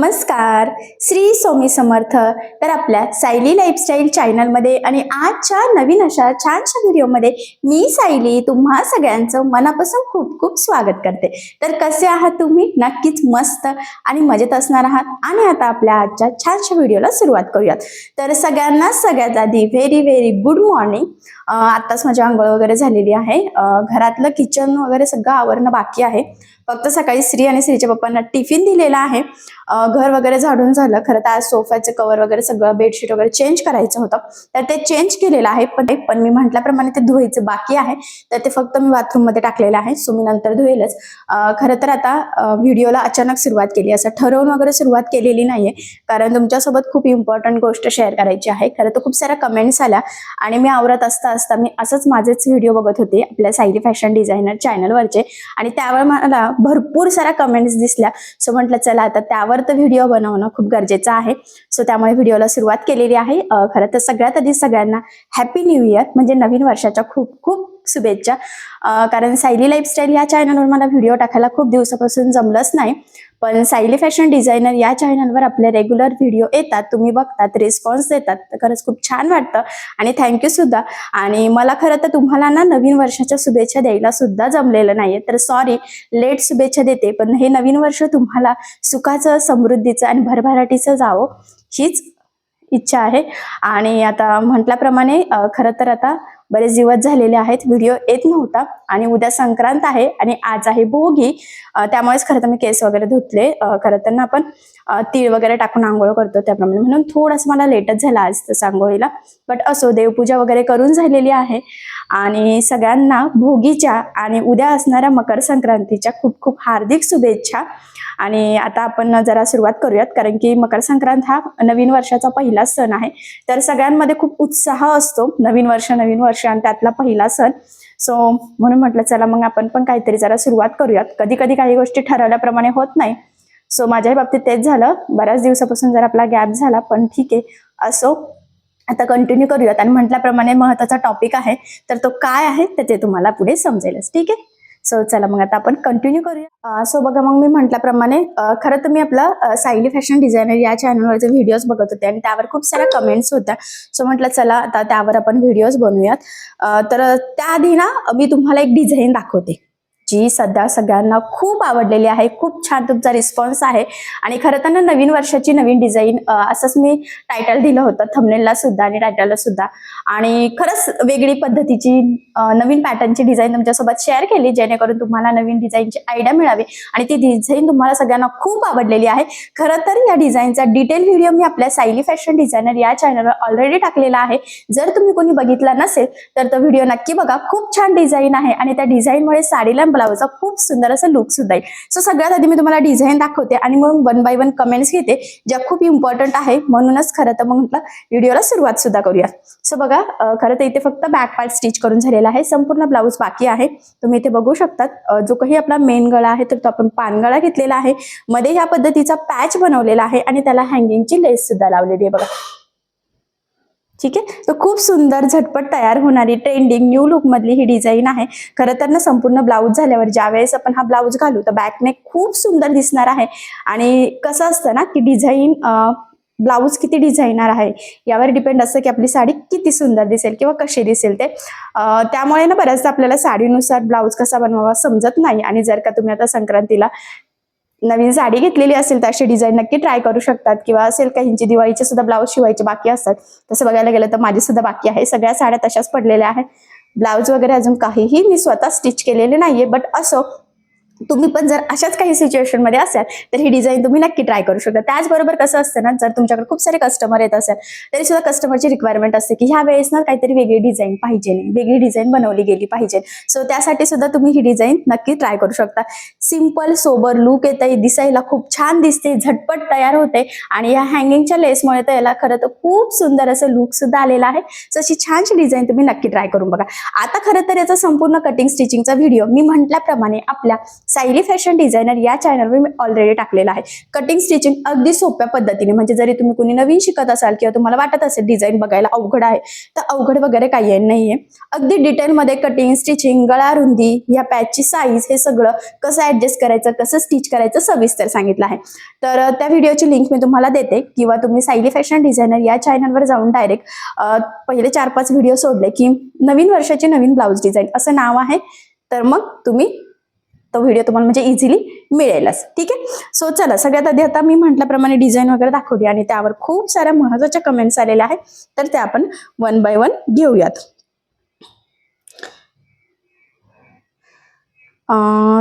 नमस्कार. श्री स्वामी समर्थ. तर आपल्या सायली लाईफस्टाईल चॅनलमध्ये आणि आजच्या नवीन अशा छानशा व्हिडिओमध्ये मी सायली तुम्हा सगळ्यांचं मनापासून खूप खूप स्वागत करते. तर कसे आहात तुम्ही? नक्कीच मस्त आणि मजेत असणार आहात. आणि आता आपल्या आजच्या छानशा व्हिडिओला सुरुवात करूयात. तर सगळ्यांना सगळ्यात आधी व्हेरी व्हेरी गुड मॉर्निंग आत्ताच माझी आंघोळ वगैरे झालेली आहे. घरातलं किचन वगैरे सगळं आवरणं बाकी आहे. फक्त सकाळी श्री आणि श्रीच्या पप्पांना टिफिन दिलेला आहे. घर वगैरे झाडून झालं. खरं तर आज सोफ्याचं कवर वगैरे सगळं बेडशीट वगैरे चेंज करायचं होतं. तर ते चेंज केलेलं आहे. पण पण मी म्हटल्याप्रमाणे ते धुवायचं बाकी आहे. तर ते फक्त मी बाथरूममध्ये टाकलेलं आहे. सो मी नंतर धुवेलच. खरं तर आता व्हिडिओला अचानक सुरुवात केली. असं ठरवून वगैरे सुरुवात केलेली नाहीये. कारण तुमच्यासोबत खूप इम्पॉर्टंट गोष्ट शेअर करायची आहे. खरं तर खूप साऱ्या कमेंट्स आल्या. आणि मी आवरत असता असता मी असंच माझेच व्हिडिओ बघत होते. आपल्या सायली फॅशन डिझायनर चॅनलवरचे आणि त्यावर मला भरपूर साऱ्या कमेंट्स दिसल्या. सो म्हटलं चला आता त्यावर तर व्हिडिओ बनवणं खूप गरजेचं आहे. सो त्यामुळे व्हिडिओला सुरुवात केलेली आहे. खरं तर सगळ्यात आधी सगळ्यांना हॅपी न्यू इयर म्हणजे नवीन वर्षाच्या खूप खूप शुभेच्छा. कारण सायली लाईफस्टाईल या चॅनलवर मला व्हिडिओ टाकायला खूप दिवसापासून जमलंच नाही. पण सायली फॅशन डिझायनर या चॅनलवर आपले रेग्युलर व्हिडिओ येतात. तुम्ही बघतात रिस्पॉन्स देतात. तर खरंच खूप छान वाटतं. आणि थँक्यू सुद्धा. आणि मला खरं तर तुम्हाला ना नवीन वर्षाच्या शुभेच्छा द्यायला सुद्धा जमलेलं नाहीये. तर सॉरी लेट शुभेच्छा देते. पण हे नवीन वर्ष तुम्हाला सुखाचं समृद्धीचं आणि भरभराटीचं जावं हीच इच्छा आहे. आणि आता म्हटल्याप्रमाणे खरं तर आता बरेच दिवस झालेले आहेत व्हिडिओ येत नव्हता आणि उद्या संक्रांत आहे आणि आज आहे भोगी. त्यामुळेच खरं तर मी केस वगैरे धुतले. खरं तर ना आपण तीळ वगैरे टाकून आंघोळ करतो त्याप्रमाणे. म्हणून थोडंसं मला लेटच झाला आज तसं आंघोळीला. बट असो देवपूजा वगैरे करून झालेली आहे. आणि सगळ्यांना भोगीच्या आणि उद्या असणाऱ्या मकर संक्रांतीच्या खूप खूप हार्दिक शुभेच्छा. आणि आता आपण जरा सुरुवात करूयात कारण की मकर संक्रांत हा नवीन वर्षाचा पहिला सण आहे. तर सगळ्यांमध्ये खूप उत्साह असतो. नवीन वर्ष नवीन वर्ष आणि त्यातला पहिला सण. सो म्हणून म्हटलं चला मग आपण पण काहीतरी जरा सुरुवात करूयात. कधी कधी काही गोष्टी ठरवल्याप्रमाणे होत नाही. सो माझ्याही बाबतीत तेच झालं. बऱ्याच दिवसापासून जर आपला गॅप झाला पण ठीक आहे. असो आता कंटिन्यू करूयात. आणि म्हटल्याप्रमाणे महत्त्वाचा टॉपिक आहे. तर तो काय आहे तर ते तुम्हाला पुढे समजेलच. ठीक आहे? सो चला मग आता आपण कंटिन्यू करूया. सो बघा मग मी म्हटल्याप्रमाणे खरं तर मी आपला सायली फॅशन डिझायनर या चॅनलवरचे व्हिडिओज बघत होते. आणि त्यावर खूप साऱ्या कमेंट्स होत्या. सो म्हटलं चला आता त्यावर आपण व्हिडिओज बनवूयात. तर त्याआधी ना मी तुम्हाला एक डिझाईन दाखवते. जी सध्या सगळ्यांना खूप आवडलेली आहे खूप छान तुमचा रिस्पॉन्स आहे. आणि खरं तर ना नवीन वर्षाची नवीन डिझाईन असंच मी टायटल दिलं होतं थमनेलला सुद्धा आणि टायटलला सुद्धा. आणि खरंच वेगळी पद्धतीची नवीन पॅटर्नची डिझाईन तुमच्यासोबत शेअर केली जेणेकरून तुम्हाला नवीन डिझाईनची आयडिया मिळावी. आणि ती डिझाईन तुम्हाला सगळ्यांना खूप आवडलेली आहे. खरं तर या डिझाईनचा डिटेल व्हिडिओ मी आपल्या सायली फॅशन डिझायनर या चॅनलवर ऑलरेडी टाकलेला आहे. जर तुम्ही कोणी बघितला नसेल तर तो व्हिडिओ नक्की बघा. खूप छान डिझाईन आहे आणि त्या डिझाईनमुळे साडीला ब्लाऊजचा खूप सुंदर असा लुक सुद्धा आहे सो सगळ्यात आधी मी तुम्हाला डिझाईन दाखवते आणि मग वन बाय वन कमेंट्स घेते ज्या खूप इम्पॉर्टंट आहे. म्हणूनच खरं तर मग म्हटलं व्हिडिओला सुरुवात सुद्धा करूया. सो बघा खरं तर इथे फक्त बॅक पार्ट स्टिच करून झालेला आहे. संपूर्ण ब्लाऊज बाकी आहे. तुम्ही इथे बघू शकतात जो काही आपला मेन गळा आहे तर तो आपण पानगळा घेतलेला आहे. मध्ये ह्या पद्धतीचा पॅच बनवलेला आहे आणि त्याला हँगिंगची लेस सुद्धा लावलेली आहे. बघा ठीक आहे? तर खूप सुंदर झटपट तयार होणारी ट्रेंडिंग न्यू लुक मधली ही डिझाईन आहे. खरं तर ना संपूर्ण ब्लाऊज झाल्यावर ज्यावेळेस आपण हा ब्लाऊज घालू तर बॅकने खूप सुंदर दिसणार आहे. आणि कसं असतं ना की डिझाईन ब्लाऊज किती डिझायनर आहे यावर डिपेंड असतं की आपली साडी किती सुंदर दिसेल किंवा कशी दिसेल ते. त्यामुळे ना बऱ्याचदा आपल्याला साडीनुसार ब्लाऊज कसा बनवावा समजत नाही. आणि जर का तुम्ही आता संक्रांतीला नवीन साडी घेतलेली असेल तर अशी डिझाईन नक्की ट्राय करू शकतात. किंवा असेल काहींची दिवाळीचे सुद्धा ब्लाऊज शिवायचे बाकी असतात. तसं बघायला गेलं तर माझी सुद्धा बाकी आहे. सगळ्या साड्या तशाच पडलेल्या आहेत. ब्लाऊज वगैरे अजून काहीही मी स्वतः स्टिच केलेले नाहीये बट असो तुम्ही पण जर अशाच काही सिच्युएशनमध्ये असाल तर ही डिझाईन तुम्ही नक्की ट्राय करू शकता. त्याचबरोबर कसं असतं ना जर तुमच्याकडे खूप सारे कस्टमर येत असेल तरी सुद्धा कस्टमरची रिक्वायरमेंट असते की ह्या वेळेस ना काहीतरी वेगळी डिझाईन पाहिजे वेगळी डिझाईन बनवली गेली पाहिजे. सो त्यासाठी सुद्धा तुम्ही ही डिझाईन नक्की ट्राय करू शकता. सिंपल सोबर लुक येते दिसायला खूप छान दिसते झटपट तयार होते आणि या हँगिंगच्या लेसमुळे तर याला खरं तर खूप सुंदर असं लुक सुद्धा आलेला आहे. सो अशी छानशी डिझाईन तुम्ही नक्की ट्राय करून बघा. आता खरं तर याचा संपूर्ण कटिंग स्टिचिंगचा व्हिडिओ मी म्हटल्याप्रमाणे आपल्या सायली फॅशन डिझायनर या चॅनलवर मी ऑलरेडी टाकलेला आहे. कटिंग स्टिचिंग अगदी सोप्या पद्धतीने. म्हणजे जरी तुम्ही कुणी नवीन शिकत असाल किंवा तुम्हाला वाटत असेल डिझाईन बघायला अवघड आहे तर अवघड वगैरे काही नाहीये. अगदी डिटेलमध्ये कटिंग स्टिचिंग गळा रुंदी या पॅचची साईज हे सगळं कसं ऍडजस्ट करायचं कसं स्टिच करायचं सविस्तर सांगितलं आहे. तर त्या व्हिडिओची लिंक मी तुम्हाला देते. किंवा तुम्ही सायली फॅशन डिझायनर या चॅनलवर जाऊन डायरेक्ट पहिले चार पाच व्हिडिओ सोडले की नवीन वर्षाची नवीन ब्लाऊज डिझाईन असं नाव आहे. तर मग तुम्ही तो व्हिडिओ तुम्हाला म्हणजे इझिली मिळेलच. ठीक आहे? सो चला सगळ्यात आधी आता मी म्हटल्याप्रमाणे डिझाईन वगैरे दाखवली आणि त्यावर खूप साऱ्या महत्त्वाच्या कमेंट्स आलेल्या आहेत. तर त्या आपण वन बाय वन घेऊयात.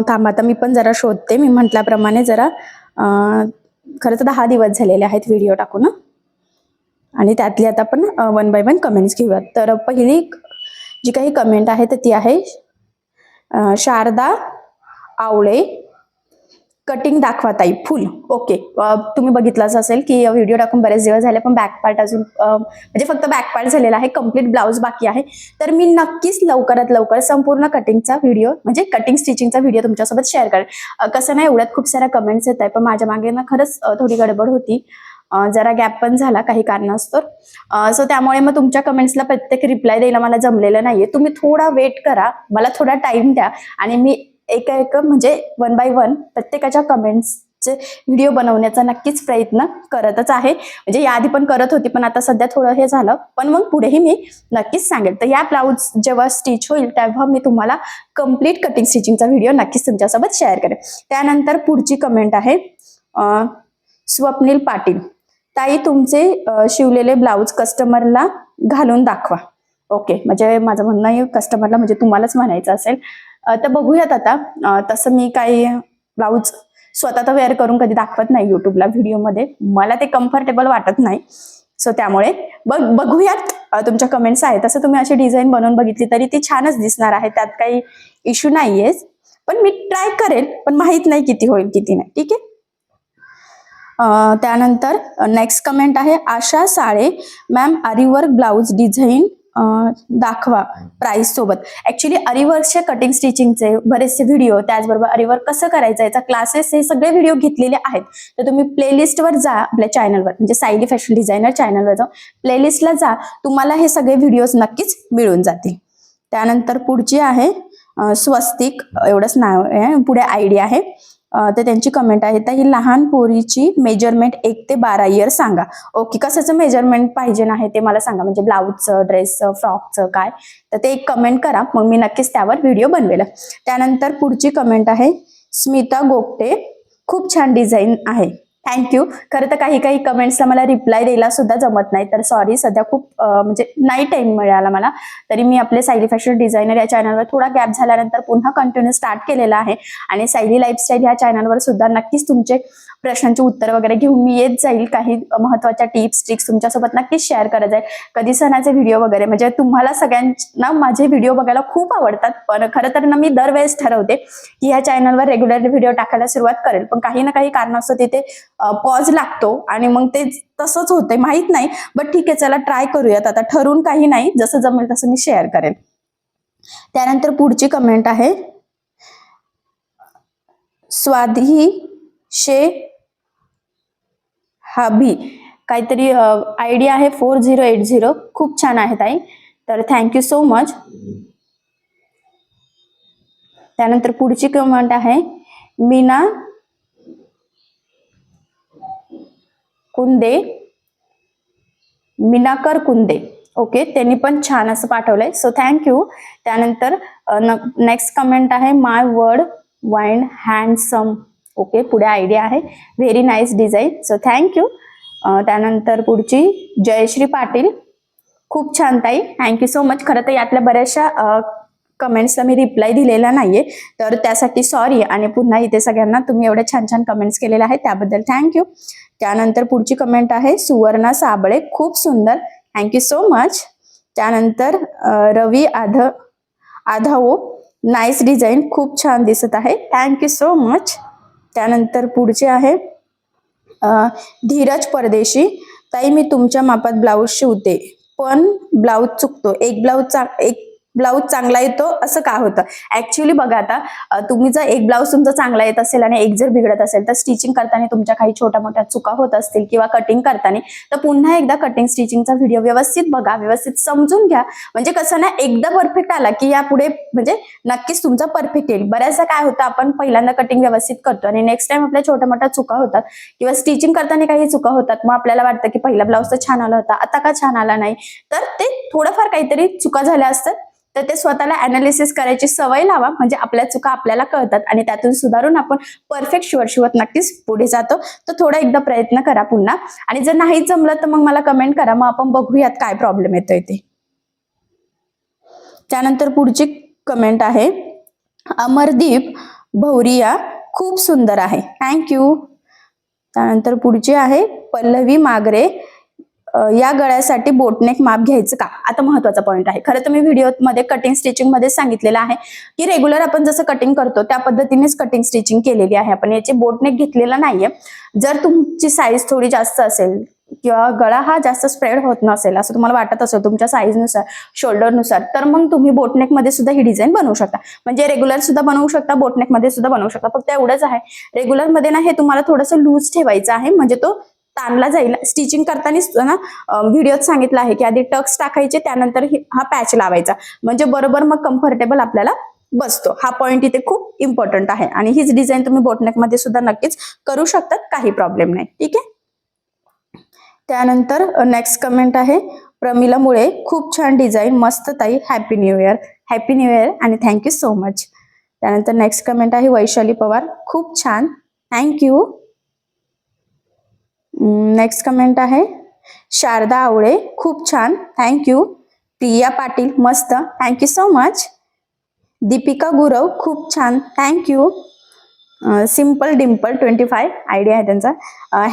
थांबा आता मी पण जरा शोधते. मी म्हटल्याप्रमाणे जरा खरं तर दहा दिवस झालेले आहेत व्हिडिओ टाकून आणि त्यातली आता आपण वन बाय वन कमेंट्स घेऊयात. तर पहिली जी काही कमेंट आहे तर ती आहे शारदा आवळे. कटिंग दाखवा ताई फुल. ओके तुम्ही बघितलंच असेल की व्हिडिओ टाकून बरेच दिवस झाले पण बॅक पार्ट अजून म्हणजे फक्त बॅक पार्ट झालेला आहे कंप्लीट ब्लाऊज बाकी आहे. तर मी नक्कीच लवकरात लवकर संपूर्ण कटिंगचा व्हिडिओ म्हणजे कटिंग स्टिचिंगचा व्हिडिओ तुमच्यासोबत शेअर करेन. कसं नाही एवढ्यात खूप साऱ्या कमेंट्स येत आहे पण माझ्या मागे ना खरंच थोडी गडबड होती. जरा गॅप पण झाला काही कारणास्तव. सो त्यामुळे मग तुमच्या कमेंट्सला प्रत्येक रिप्लाय द्यायला मला जमलेलं नाहीये. तुम्ही थोडा वेट करा मला थोडा टाइम द्या आणि मी एका एक म्हणजे वन बाय वन प्रत्येकाच्या कमेंट्सचे व्हिडिओ बनवण्याचा नक्कीच प्रयत्न करतच आहे. म्हणजे याआधी पण करत होती पण आता सध्या थोडं हे झालं. पण मग पुढेही मी नक्कीच सांगेल. तर या ब्लाऊज जेव्हा स्टिच होईल तेव्हा मी तुम्हाला कंप्लीट कटिंग स्टिचिंगचा व्हिडिओ नक्कीच तुमच्यासोबत शेअर करेन. त्यानंतर पुढची कमेंट आहे स्वप्नील पाटील. ताई तुमचे शिवलेले ब्लाऊज कस्टमरला घालून दाखवा. ओके म्हणजे माझं म्हणणं आहे कस्टमरला म्हणजे तुम्हालाच म्हणायचं असेल. तर बघूयात आता. तसं मी काही ब्लाऊज स्वतः तर वेअर करून कधी दाखवत नाही युट्यूबला व्हिडिओमध्ये. मला ते कम्फर्टेबल वाटत नाही. सो त्यामुळे बघ बघूयात. तुमच्या कमेंट्स आहेत. तसं तुम्ही अशी डिझाईन बनवून बघितली तरी ती छानच दिसणार आहे. त्यात काही इश्यू नाहीयेच. पण मी ट्राय करेल पण माहीत नाही किती होईल किती नाही. ठीक आहे? त्यानंतर नेक्स्ट कमेंट आहे आशा साळे मॅम आरीवर्क ब्लाऊज डिझाईन दाखवा प्राइस सोबत. ऍक्च्युली अरिवर्कचे कटिंग स्टिचिंगचे बरेचसे व्हिडिओ त्याचबरोबर अरिवर्क कसं करायचं याचा क्लासेस हे सगळे व्हिडिओ घेतलेले आहेत. तर तुम्ही प्लेलिस्टवर जा आपल्या चॅनलवर म्हणजे सायली फॅशन डिझायनर चॅनलवर जाऊन प्लेलिस्टला जा तुम्हाला हे सगळे व्हिडिओज नक्कीच मिळून जातील. त्यानंतर पुढची आहे स्वस्तिक एवढंच नाव आहे पुढे आयडिया आहे. तर त्यांची कमेंट आहे तर ही लहान पोरीची मेजरमेंट एक ते बारा इयर सांगा. ओके कशाचं मेजरमेंट पाहिजे आहे ते मला सांगा म्हणजे ब्लाऊजचं ड्रेसचं फ्रॉकचं काय? तर ते एक कमेंट करा मग मी नक्कीच त्यावर व्हिडिओ बनवेल. त्यानंतर पुढची कमेंट आहे स्मिता गोपटे खूप छान डिझाईन आहे. थँक्यू खरं तर काही काही कमेंट्सला मला रिप्लाय द्यायला सुद्धा जमत नाही. तर सॉरी सध्या खूप म्हणजे नाही टाइम मिळाला मला. तरी मी आपले सायली फॅशन डिझायनर या चॅनलवर थोडा गॅप झाल्यानंतर पुन्हा कंटिन्यू स्टार्ट केलेला आहे. आणि सायली लाईफस्टाईल या चॅनलवर सुद्धा नक्कीच तुमचे प्रश्नांची उत्तर वगैरे घेऊन मी येत जाईल. काही महत्त्वाच्या टिप्स ट्रिक्स तुमच्यासोबत नक्कीच शेअर करत जाईल. कधी सणाचे व्हिडिओ वगैरे म्हणजे तुम्हाला सगळ्यांना माझे व्हिडिओ बघायला खूप आवडतात. पण खरं तर ना मी दरवेळेस ठरवते की ह्या चॅनलवर रेग्युलर व्हिडिओ टाकायला सुरुवात करेल. पण काही ना काही कारणास्तव तिथे पॉज लागतो आणि मग ते तसंच होतंय माहीत नाही. बट ठीक आहे चला ट्राय करूयात. आता ठरून काही नाही जसं जमेल तसं मी शेअर करेन. त्यानंतर पुढची कमेंट आहे. स्वाधी शे हाबी. काहीतरी आयडिया आहे फोर झिरो एट झिरो खूप छान आहे ताई. तर थँक्यू सो मच त्यानंतर पुढची कमेंट आहे. मीना कुंदे मिनाकर कुंदे. ओके त्यांनी पण छान असं पाठवलंय. सो थँक्यू त्यानंतर नेक्स्ट कमेंट आहे my word wind handsome okay पुढे आयडिया आहे. Very nice design so thank you त्यानंतर पुढची जयश्री पाटील. खूप छान ताई. थँक्यू सो मच खरं तर यातल्या बऱ्याचशा कमेंट्सला मी रिप्लाय दिलेला नाहीये. तर त्यासाठी सॉरी आणि पुन्हा इथे सगळ्यांना तुम्ही एवढ्या छान छान कमेंट्स केलेल्या आहेत त्याबद्दल थँक्यू त्यानंतर पुढची कमेंट आहे सुवर्णा साबळे खूप सुंदर. थँक्यू सो मच त्यानंतर रवी आध आधाओ नाईस डिझाईन खूप छान दिसत आहे. थँक्यू सो मच त्यानंतर पुढचे आहे धीरज परदेशी. ताई मी तुमच्या मापात ब्लाऊज शिवते पण ब्लाऊज चुकतो. एक ब्लाऊजचा एक ब्लाऊज चांगला येतो असं का होतं? ऍक्च्युली बघा आता तुम्ही जर एक ब्लाऊज तुमचा चांगला येत असेल आणि एक जर बिघडत असेल तर स्टिचिंग करताना तुमच्या काही छोट्या मोठ्या चुका होत असतील किंवा कटिंग करताना तर पुन्हा एकदा कटिंग स्टिचिंगचा व्हिडिओ व्यवस्थित बघा व्यवस्थित समजून घ्या. म्हणजे कसं ना एकदा परफेक्ट आला की यापुढे म्हणजे नक्कीच तुमचा परफेक्ट येईल. बऱ्याचदा काय होतं आपण पहिल्यांदा कटिंग व्यवस्थित करतो आणि नेक्स्ट टाइम आपल्या छोट्या मोठ्या चुका होतात किंवा स्टिचिंग करताना काही चुका होतात मग आपल्याला वाटतं की पहिला ब्लाऊज तर छान आला होता आता का छान आला नाही? तर ते थोडंफार काहीतरी चुका झाल्या असतात. तर ते स्वतःला अनालिसिस करायची सवय लावा. म्हणजे आपल्या चुका आपल्याला कळतात आणि त्यातून सुधारून आपण परफेक्ट शिवट शिवत नक्कीच पुढे जातो. तर थोडा एकदा प्रयत्न करा पुन्हा. आणि जर नाही जमलं तर मग मला कमेंट करा. मग आपण बघूयात काय प्रॉब्लेम येतोय ते. त्यानंतर पुढची कमेंट आहे. अमरदीप भौरिया खूप सुंदर आहे. थँक्यू त्यानंतर पुढची आहे. पल्लवी मागरे या गळ्यासाठी बोटनेक माप घ्यायचं का? आता महत्त्वाचा पॉईंट आहे. खरं तर मी व्हिडिओमध्ये कटिंग स्टिचिंगमध्ये सांगितलेलं आहे की रेग्युलर आपण जसं कटिंग करतो त्या पद्धतीनेच कटिंग स्टिचिंग केलेली आहे आपण. याचे बोटनेक घेतलेला नाहीये. जर तुमची साईज थोडी जास्त असेल किंवा गळा हा जास्त स्प्रेड होत नसेल असं तुम्हाला वाटत असेल तुमच्या साईजनुसार शोल्डरनुसार तर मग तुम्ही बोटनेकमध्ये सुद्धा ही डिझाईन बनवू शकता. म्हणजे रेग्युलर सुद्धा बनवू शकता बोटनेकमध्ये सुद्धा बनवू शकता. फक्त एवढंच आहे. रेग्युलरमध्ये ना हे तुम्हाला थोडंसं लूज ठेवायचं आहे. म्हणजे तो ताणला जाईल. स्टिचिंग करताना सुद्धा ना व्हिडिओत सांगितलं आहे की आधी टक्स टाकायचे त्यानंतर हा पॅच लावायचा. म्हणजे बरोबर मग कम्फर्टेबल आपल्याला बसतो. हा पॉईंट इथे खूप इम्पॉर्टंट आहे. आणि हीच डिझाईन तुम्ही बोटनेकमध्ये सुद्धा नक्कीच करू शकतात. काही प्रॉब्लेम नाही. ठीक आहे? त्यानंतर नेक्स्ट कमेंट आहे. प्रमिला मुळे खूप छान डिझाईन मस्त ताई. Happy new year happy new year आणि थँक्यू सो मच त्यानंतर नेक्स्ट कमेंट आहे वैशाली पवार. खूप छान. थँक्यू नेक्स्ट कमेंट आहे. शारदा आवळे खूप छान. थँक्यू प्रिया पाटील मस्त. Thank you so much Deepika Gurav खूप छान. Thank you simple dimple twenty five idea आहे त्यांचा.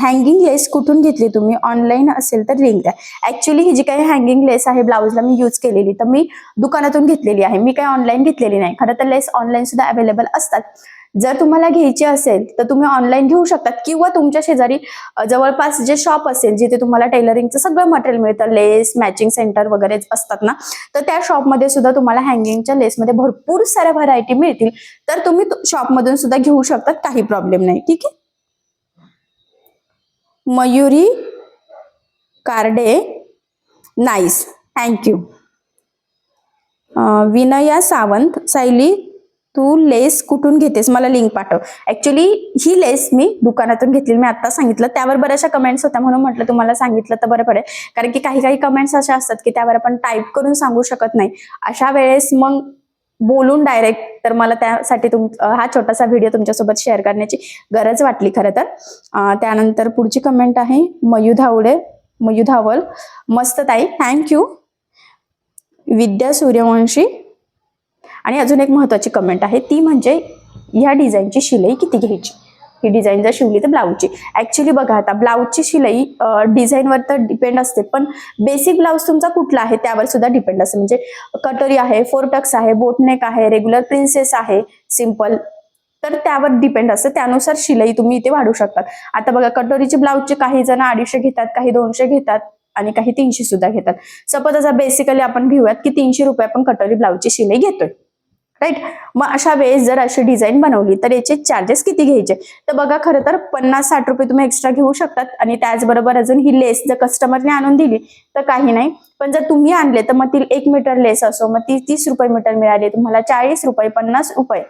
हँगिंग लेस कुठून घेतली तुम्ही? ऑनलाईन असेल तर लिंक द्या. ऍक्च्युली ही जी काही हँगिंग लेस आहे ब्लाऊजला मी यूज केलेली. तर मी दुकानातून घेतलेली आहे. मी काही ऑनलाईन घेतलेली नाही. खरं तर लेस ऑनलाईन सुद्धा अवेलेबल असतात. जर तुम्हाला घ्यायची असेल तर तुम्ही ऑनलाईन घेऊ शकतात. किंवा तुमच्या शेजारी जवळपास जे शॉप असेल जिथे तुम्हाला टेलरिंगचं सगळं मटेरियल मिळतं लेस मॅचिंग सेंटर वगैरे असतात ना तर त्या शॉपमध्ये सुद्धा तुम्हाला हँगिंगच्या लेसमध्ये भरपूर साऱ्या व्हरायटी मिळतील. तर तुम्ही शॉपमधून सुद्धा घेऊ शकतात काही प्रॉब्लेम नाही. ठीक आहे? Mayuri Karde nice thank you Vinaya Sawant Sayali Tu lace कुठून घेतेस? मला लिंक पाठव. ऍक्च्युली ही लेस मी दुकानातून घेतली मी आता सांगितलं. त्यावर बऱ्याचशा कमेंट्स होत्या म्हणून म्हटलं तुम्हाला सांगितलं तर बरं पडेल. कारण की काही काही कमेंट्स अशा असतात की त्यावर आपण टाईप करून सांगू शकत नाही. अशा वेळेस मग बोलून डायरेक्ट तर मला त्यासाठी तुम हा छोटासा व्हिडिओ तुमच्यासोबत शेअर करण्याची गरज वाटली खरं तर. त्यानंतर पुढची कमेंट आहे मयू मयुधावल मयू धावल. मस्त ताई थँक्यू विद्या सूर्यवंशी आणि अजून एक महत्त्वाची कमेंट आहे ती म्हणजे ह्या डिझाईनची शिलाई किती घ्यायची? ही डिझाईन जर शिवली तर ब्लाऊजची ऍक्च्युली बघा आता ब्लाऊजची शिलाई डिझाईनवर तर डिपेंड असते पण बेसिक ब्लाऊज तुमचा कुठला आहे त्यावर सुद्धा डिपेंड असते. म्हणजे कटोरी आहे फोरटक्स आहे बोटनेक आहे रेग्युलर प्रिन्सेस आहे सिंपल तर त्यावर डिपेंड असतं. त्यानुसार शिलाई तुम्ही इथे वाढू शकतात आता बघा कटोरीचे ब्लाऊजचे काही जण अडीचशे घेतात काही दोनशे घेतात आणि काही तीनशे सुद्धा घेतात. सपोज आता बेसिकली आपण घेऊयात की तीनशे रुपये आपण कटोरी ब्लाऊजची शिलाई घेतोय. राईट मग अशा वेळेस जर अशी डिझाईन बनवली तर याचे चार्जेस किती घ्यायचे? तर बघा खरं तर पन्नास साठ रुपये तुम्ही एक्स्ट्रा घेऊ शकतात. आणि त्याचबरोबर अजून ही लेस जर कस्टमरने आणून दिली तर काही नाही. पण जर तुम्ही आणले तर मग ती एक मीटर लेस असो मग ती तीस रुपये मीटर मिळाली तुम्हाला चाळीस रुपये पन्नास रुपये.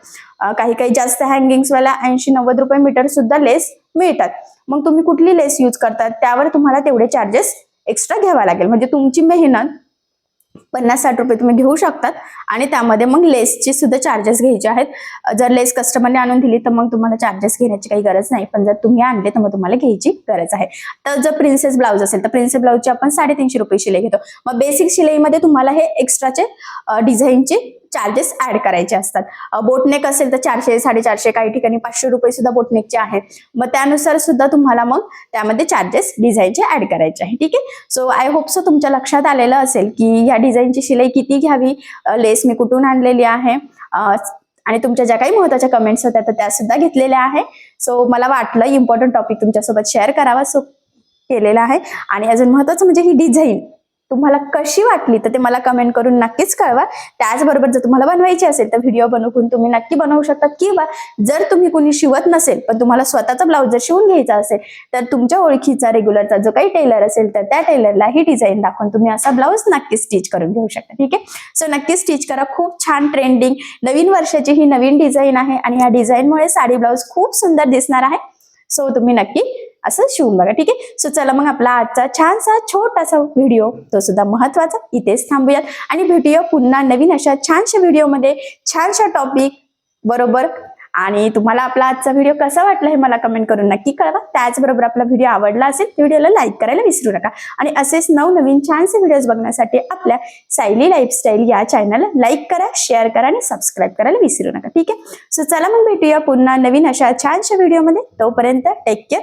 काही काही जास्त हँगिंग्सवाला ऐंशी नव्वद रुपये मीटर सुद्धा लेस मिळतात. मग तुम्ही कुठली लेस यूज करतात त्यावर तुम्हाला तेवढे चार्जेस एक्स्ट्रा घ्यावा लागेल. म्हणजे तुमची मेहनत पन्नास साठ रुपये तुम्ही घेऊ शकतात. आणि त्यामध्ये मग लेसचे सुद्धा चार्जेस घ्यायचे आहेत. जर लेस कस्टमरने आणून दिली तर मग तुम्हाला चार्जेस घेण्याची काही गरज नाही. पण जर तुम्ही आणले तर मग तुम्हाला घ्यायची गरज आहे. तर जर प्रिन्सेस ब्लाऊज असेल तर प्रिन्सेस ब्लाऊजची आपण साडेतीनशे रुपये शिलाई घेतो. मग बेसिक शिलाईमध्ये तुम्हाला हे एक्स्ट्राचे डिझाईनचे चार्जेस ऍड करायचे असतात. बोटनेक असेल तर चारशे साडेचारशे काही ठिकाणी पाचशे रुपये सुद्धा बोटनेकचे आहेत. मग त्यानुसार सुद्धा तुम्हाला मग त्यामध्ये चार्जेस डिझाईनचे ऍड करायचे आहे. ठीक आहे? सो आय होप सो तुमच्या लक्षात आलेलं असेल की ह्या डिझाईनची शिलाई किती घ्यावी? लेस मी कुठून आणलेली आहे? आणि तुमच्या ज्या काही महत्त्वाच्या कमेंट्स होत्या तर त्या सुद्धा घेतलेल्या आहे. सो मला वाटलं इम्पॉर्टंट टॉपिक तुमच्यासोबत शेअर करावा. सो केलेला आहे. आणि अजून महत्वाचं म्हणजे ही डिझाईन तुम्हाला कशी वाटली तर ते मला कमेंट करून नक्कीच कळवा. त्याचबरोबर जर तुम्हाला बनवायची असेल तर व्हिडिओ बनवून तुम्ही नक्की बनवू शकता. किंवा जर तुम्ही कुणी शिवत नसेल पण तुम्हाला स्वतःचा ब्लाऊज जर शिवून घ्यायचा असेल तर तुमच्या ओळखीचा रेग्युलरचा जो काही टेलर असेल तर त्या टेलरला ही डिझाईन दाखवून तुम्ही असा ब्लाऊज नक्की स्टिच करून घेऊ शकता. ठीक आहे? सो नक्की स्टिच करा. खूप छान ट्रेंडिंग नवीन वर्षाची ही नवीन डिझाईन आहे आणि या डिझाईनमुळे साडी ब्लाऊज खूप सुंदर दिसणार आहे. सो तुम्ही नक्की असं शिवून बघा. ठीक आहे? सो चला मग आपला आजचा छानसा छोटासा व्हिडिओ तो सुद्धा महत्त्वाचा. इथेच थांबूयात. आणि भेटूया पुन्हा नवीन अशा छानशा व्हिडिओमध्ये छानशा टॉपिक बरोबर? आणि तुम्हाला आपला आजचा व्हिडिओ कसा वाटला हे मला कमेंट करून नक्की कळवा. त्याचबरोबर आपला व्हिडिओ आवडला असेल व्हिडिओला लाईक करायला विसरू नका. आणि असेच नवनवीन छानसे व्हिडिओज बघण्यासाठी आपल्या सायली लाईफस्टाईल या चॅनलला लाईक करा शेअर करा आणि सबस्क्राईब करायला विसरू नका. ठीक आहे? सो चला मग भेटूया पुन्हा नवीन अशा छानशा व्हिडिओमध्ये तोपर्यंत टेक केअर